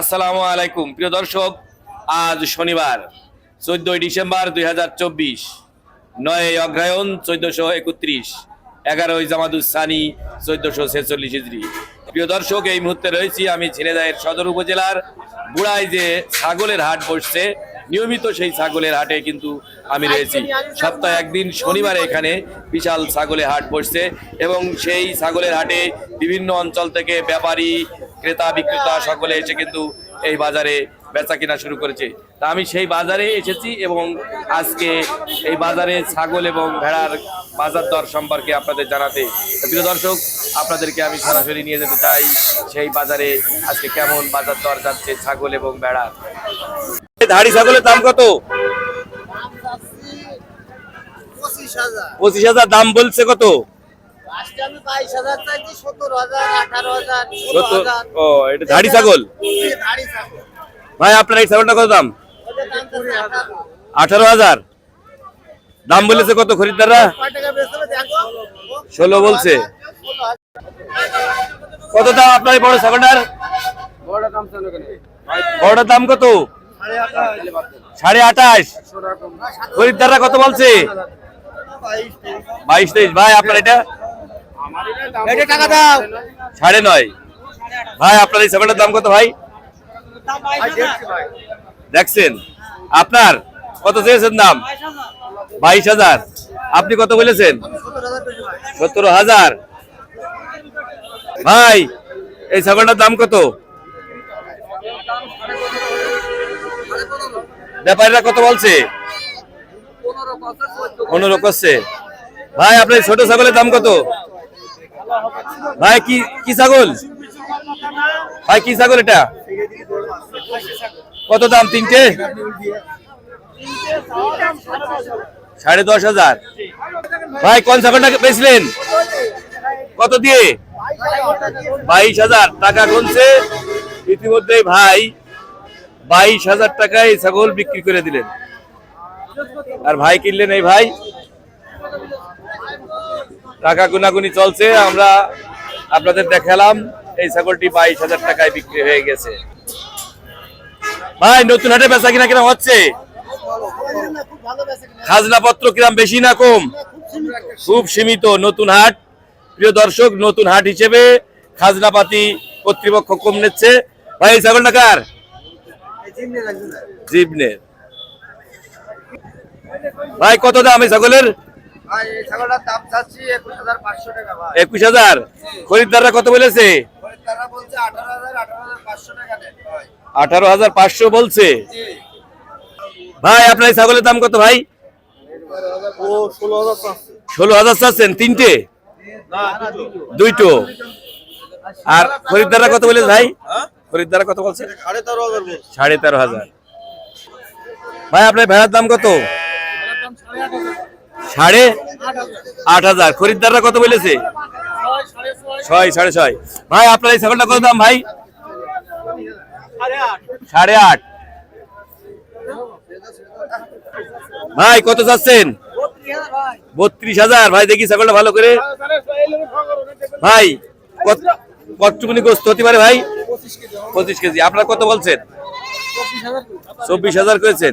আসসালামু আলাইকুম। প্রিয় দর্শক, আজ শনিবার, চোদ্দই ডিসেম্বর দুই হাজার চব্বিশ নয় অগ্রায়ণ চোদ্দশো একত্রিশ, এগারোই জামাদুসানি চোদ্দশো ছেচল্লিশ ইজরি প্রিয় দর্শক, এই মুহূর্তে রয়েছি আমি ঝিনেদায়ের সদর উপজেলার বুড়ায় যে ছাগলের হাট বসছে, নিয়মিত সেই ছাগলের হাটে কিন্তু আমি রয়েছি। সপ্তাহে একদিন শনিবারে এখানে বিশাল ছাগলের হাট বসছে এবং সেই ছাগলের হাটে বিভিন্ন অঞ্চল থেকে ব্যাপারী ক্রেতা বিক্রেতা সকলে এসে কিন্তু এই বাজারে বেচা কিনা শুরু করেছে। তা আমি সেই বাজারে এসেছি এবং আজকে এই বাজারে ছাগল এবং ভেড়ার বাজার দর সম্পর্কে আপনাদের জানাতে। প্রিয় দর্শক আপনাদেরকে আমি সরাসরি নিয়ে যেতে চাই সেই বাজারে আজকে কেমন বাজার দর যাচ্ছে ছাগল এবং ভেড়ার ধাড়ি ছাগলের দাম কত? পঁচিশ হাজার। পঁচিশ হাজার দাম বলছে কত? ও এটা ধাড়ি ছাগল? এই ধাড়ি ছাগল। ভাই আপনার এই ছাগলটা কত দাম? আঠারো। হাজার। দাম বলেছে কত খরিদ্দাররা? ষোলো বলছে। কত দাম আপনার এই বড় ছাগলটার? বড়টার দাম কত? সাড়ে আঠাশ। খরিদ্দাররা কত বলছে? বাইশ তেইশ। ভাই আপনার এটা সাড়ে নয়। ভাই, আপনার এই ছাগলটার দাম কত ভাই? দেখছেন? আপনার কত চেয়েছেন দাম? বাইশ হাজার। আপনি কত বলেছেন। সত্তর হাজার। ভাই, এই ছাগলটার দাম কত? ব্যাপারীরা কত বলছে? পনেরো করছে ভাই, আপনার ছোট ছাগলের দাম কত? ভাই, কি কি ছাগল? ভাই, কি ছাগল এটা? কত দাম, তিনটে? সাড়ে দশ হাজার। ভাই, কোন ছাগলটা বেচলেন? কত দিয়ে? বাইশ হাজার। টাকা গুনছে। ইতিমধ্যে ভাই বাইশ হাজার টাকায় ছাগল বিক্রি করে দিলেন। আর ভাই কিনলেন এই ভাই? টাকা গুনাগুনি চলছে, আমরা আপনাদের দেখালাম, এই ছাগলটি বাইশ হাজার টাকায় বিক্রি হয়ে গেছে। ভাই, নতুন হাটে বেচা কিনা কিনা হচ্ছে। খাজনা পত্র কিরাম বেশি না কম? খুব সীমিত, নতুন হাট। প্রিয় দর্শক, নতুন হাট হিসেবে খাজনাপাতি কর্তৃপক্ষ কম নিচ্ছে। ভাই, এই ছাগলটা কার? ভাই, কত দাম এই ছাগলের? একুশ হাজার খরিদ্দাররা কত বলেছে? আঠারো হাজার পাঁচশো বলছে? ভাই আপনার ছাগলের দাম কত ভাই? ষোলো হাজার চাচ্ছেন তিনটে? দুইটো। আর খরিদ্দাররা কত বলেছে ভাই? খরিদ্দাররা কত বলছে। সাড়ে তেরো হাজার। ভাই আপনার ভেড়ার দাম কত? সাড়ে আট হাজার। খরিদ্দাররা কত বলেছে? ছয়, সাড়ে ছয়। ভাই, আপনার এই ছাগলটা কত দাম ভাই? সাড়ে আট। ভাই, কত চাচ্ছেন? বত্রিশ হাজার। ভাই, দেখি ছাগলটা ভালো করে। ভাই, কত কতটুকুনি গোস্ত হতে পারে ভাই? পঁচিশ কেজি। আপনার কত বলছেন? চব্বিশ হাজার করেছেন।